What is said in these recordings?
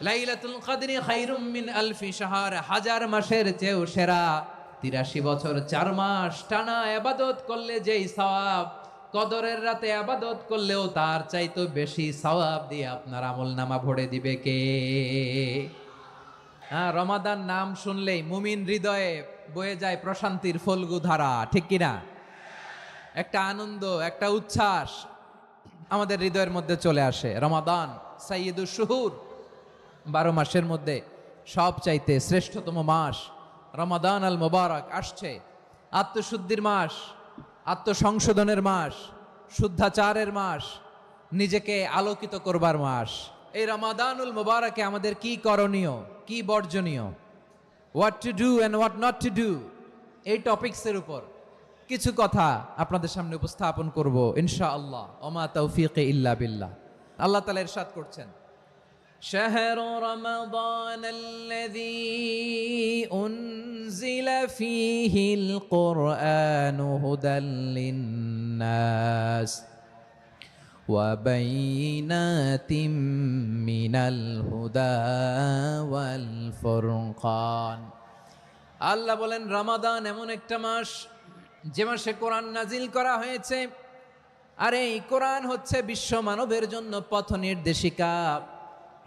লাইলাতুল কদরি খাইরুম মিন আলফি শাহর হাজার মাসের চেয়েও সেরা। তিরাশি বছর চার মাস টানা আবাদত করলে যেই সওয়াব, কদরের রাতে আবাদত করলেও তার চাইতো বেশি সওয়াব দিয়ে আপনার আমল নামা ভরে দিবে কে? হ্যাঁ রমাদান নাম শুনলেই মুমিন হৃদয়ে বয়ে যায় প্রশান্তির ফলগু ধারা, ঠিক কিনা? একটা আনন্দ, একটা উচ্ছ্বাস আমাদের হৃদয়ের মধ্যে চলে আসে। রমাদান সাইয়দুর শুহুর। বারো মাসের মধ্যে সব চাইতে শ্রেষ্ঠতম মাস রমাদান আল মোবারক আসছে। আত্মশুদ্ধির মাস, আত্মসংশোধনের মাস, শুদ্ধাচারের মাস, নিজেকে আলোকিত করবার মাস। এই রমাদানুল মোবারকে আমাদের কি করণীয়, কি বর্জনীয়? What to do and what not to do এই টপিক্সের উপর কিছু কথা আপনাদের সামনে উপস্থাপন করব ইনশা আল্লাহ ওমা তৌফিক ইল্লা বিল্লাহ। আল্লাহ তালা ইরশাদ করছেন। شهر رمضان الذي أنزل فيه القرآن هدى للناس وبينات من الهدى والفرقان আল্লাহ বলেন রমাদান এমন একটা মাস যে মাসে কোরআন নাজিল করা হয়েছে আর এই কোরআন হচ্ছে বিশ্ব মানবের জন্য পথ নির্দেশিকা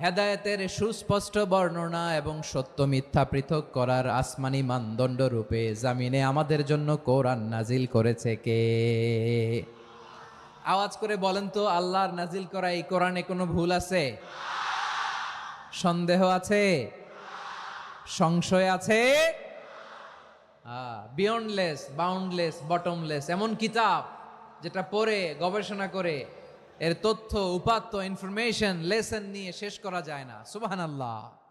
হেদায়েতের সুস্পষ্ট বর্ণনা এবং সত্য মিথ্যা পৃথক করার আসমানি মানদণ্ড রূপে জামিনে আমাদের জন্য কোরআন নাজিল করেছে কে? আওয়াজ করে বলেন তো, আল্লাহর নাজিল করা এই কোরআনে কোনো ভুল আছে? সন্দেহ আছে? সংশয় আছে? বিয়ন্ডলেস বাউন্ডলেস বটমলেস এমন কিতাব যেটা পড়ে, গবেষণা করে এর তথ্য উপাত্ত ইনফরমেশন লেসন নিয়ে শেষ করা যায় না। সুবাহান আল্লাহ